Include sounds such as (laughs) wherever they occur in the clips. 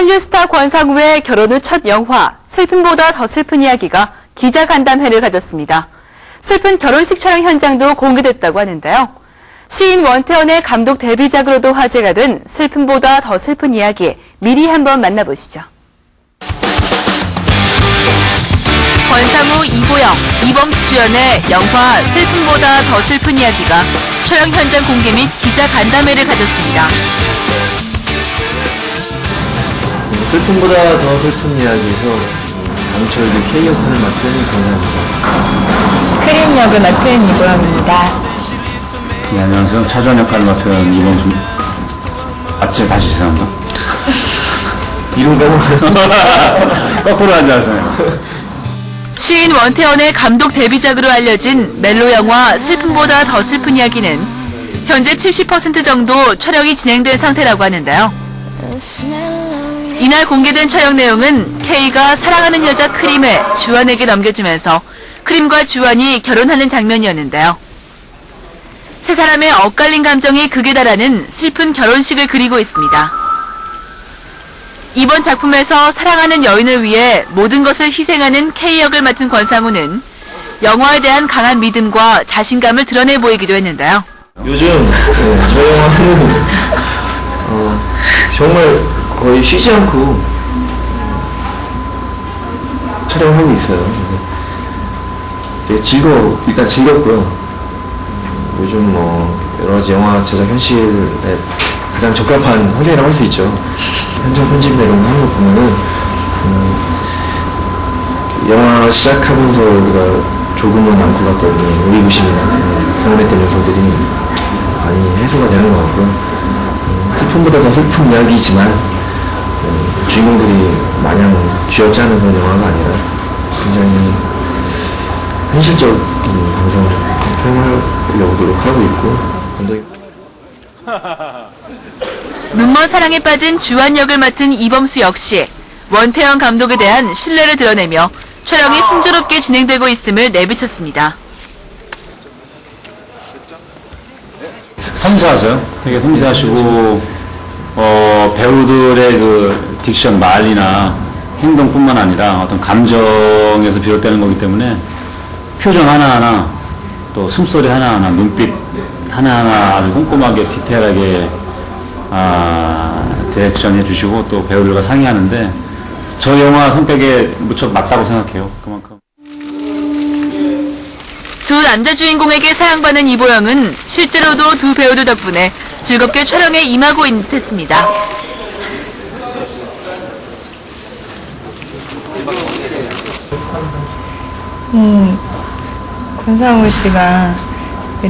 한류 스타 권상우의 결혼 후 첫 영화 슬픔보다 더 슬픈 이야기가 기자 간담회를 가졌습니다. 슬픈 결혼식 촬영 현장도 공개됐다고 하는데요. 시인 원태원의 감독 데뷔작으로도 화제가 된 슬픔보다 더 슬픈 이야기 미리 한번 만나보시죠. 권상우, 이보영, 이범수 주연의 영화 슬픔보다 더 슬픈 이야기가 촬영 현장 공개 및 기자 간담회를 가졌습니다. 슬픔보다 더 슬픈 이야기에서 강철규 K 역할을 맡은 권상입니다. 크림 역을 맡은 이보영입니다. 네, 안녕하세요. 차주환 역할을 맡은 이범수. 아침 다시 죄송합니다. (laughs) 이름 까먹었어요. (laughs) 거꾸로 앉아서. 시인 원태원의 감독 데뷔작으로 알려진 멜로 영화 슬픔보다 더 슬픈 이야기는 현재 70% 정도 촬영이 진행된 상태라고 하는데요. 이날 공개된 촬영 내용은 K가 사랑하는 여자 크림을 주환에게 넘겨주면서 크림과 주환이 결혼하는 장면이었는데요. 세 사람의 엇갈린 감정이 극에 달하는 슬픈 결혼식을 그리고 있습니다. 이번 작품에서 사랑하는 여인을 위해 모든 것을 희생하는 K 역을 맡은 권상우는 영화에 대한 강한 믿음과 자신감을 드러내 보이기도 했는데요. 요즘 네, 저 영화는 어, 정말 거의 쉬지 않고 촬영을 하고 있어요. 되게 즐거워, 일단 즐겁고요. 음, 요즘 뭐 여러 가지 영화 제작 현실에 가장 적합한 환경이라고 할 수 있죠. 현장 편집이나 이런 거 하는 거 보면은 음, 영화 시작하면서 우리가 조금은 안고 갔던 의구심이나 경험했던 요소들이 많이 해소가 되는 것 같고요. 음, 슬픔보다 더 슬픈 이야기이지만 음, 주인공들이 마냥 쥐어짜는 그런 영화가 아니라 굉장히 현실적인 감정을 표현하려고 노력하고 있고 감독이 (laughs) 눈먼 사랑에 빠진 주한 역을 맡은 이범수 역시 원태영 감독에 대한 신뢰를 드러내며 촬영이 순조롭게 진행되고 있음을 내비쳤습니다. 섬세하세요. 되게 섬세하시고, 어, 배우들의 그 딕션 말이나 행동뿐만 아니라 어떤 감정에서 비롯되는 거기 때문에 표정 하나하나 또 숨소리 하나하나 눈빛 하나하나 아주 꼼꼼하게 디테일하게 아, 디렉션 해주시고 또 배우들과 상의하는데 저 영화 성격에 무척 맞다고 생각해요. 그만큼. 두 남자 주인공에게 사랑받는 이보영은 실제로도 두 배우들 덕분에 즐겁게 촬영에 임하고 있는 듯했습니다. 음, 권상우 씨가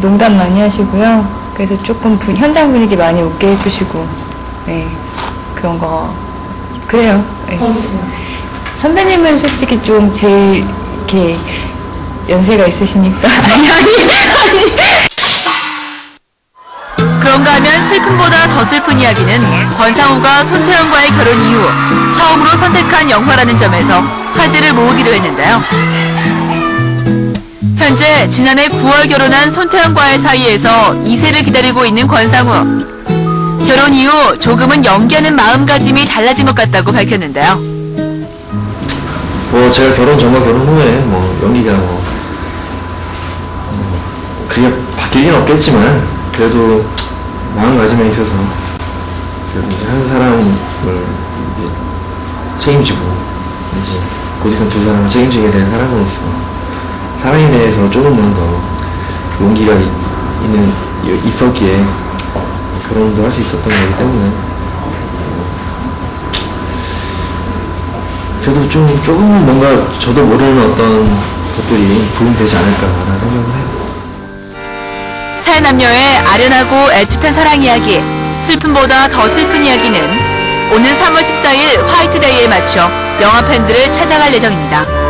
농담 많이 하시고요. 그래서 조금 분- 현장 분위기 많이 웃게 해주시고, 네, 그런 거, 그래요. 네. 선배님은 솔직히 좀 제일 이렇게 연세가 있으시니까. (laughs) 아니, 아니, 아니. 그런가 하면 슬픔보다 더 슬픈 이야기는 권상우가 손태현과의 결혼 이후 처음으로 선택한 영화라는 점에서 화제를 모으기도 했는데요. 현재 지난해 9월 결혼한 손태현과의 사이에서 2세를 기다리고 있는 권상우. 결혼 이후 조금은 연기하는 마음가짐이 달라진 것 같다고 밝혔는데요. 뭐 제가 결혼 전과 결혼 후에 뭐 연기가 뭐 음, 그게 바뀌긴 없겠지만 그래도 마음가짐에 있어서 한 사람을 책임지고 이제 곧 있으면 두 사람을 책임지게 된 사람으로서 사랑에 대해서 조금은 더 용기가 이- 있는 있었기에 결혼도 할 수 있었던 거기 때문에 그래도 좀 조금은 뭔가 저도 모르는 어떤 것들이 도움되지 않을까라는 생각을 해요. 새 남녀의 아련하고 애틋한 사랑 이야기, 슬픔보다 더 슬픈 이야기는 오는 3월 14일 화이트데이에 맞춰 영화 팬들을 찾아갈 예정입니다.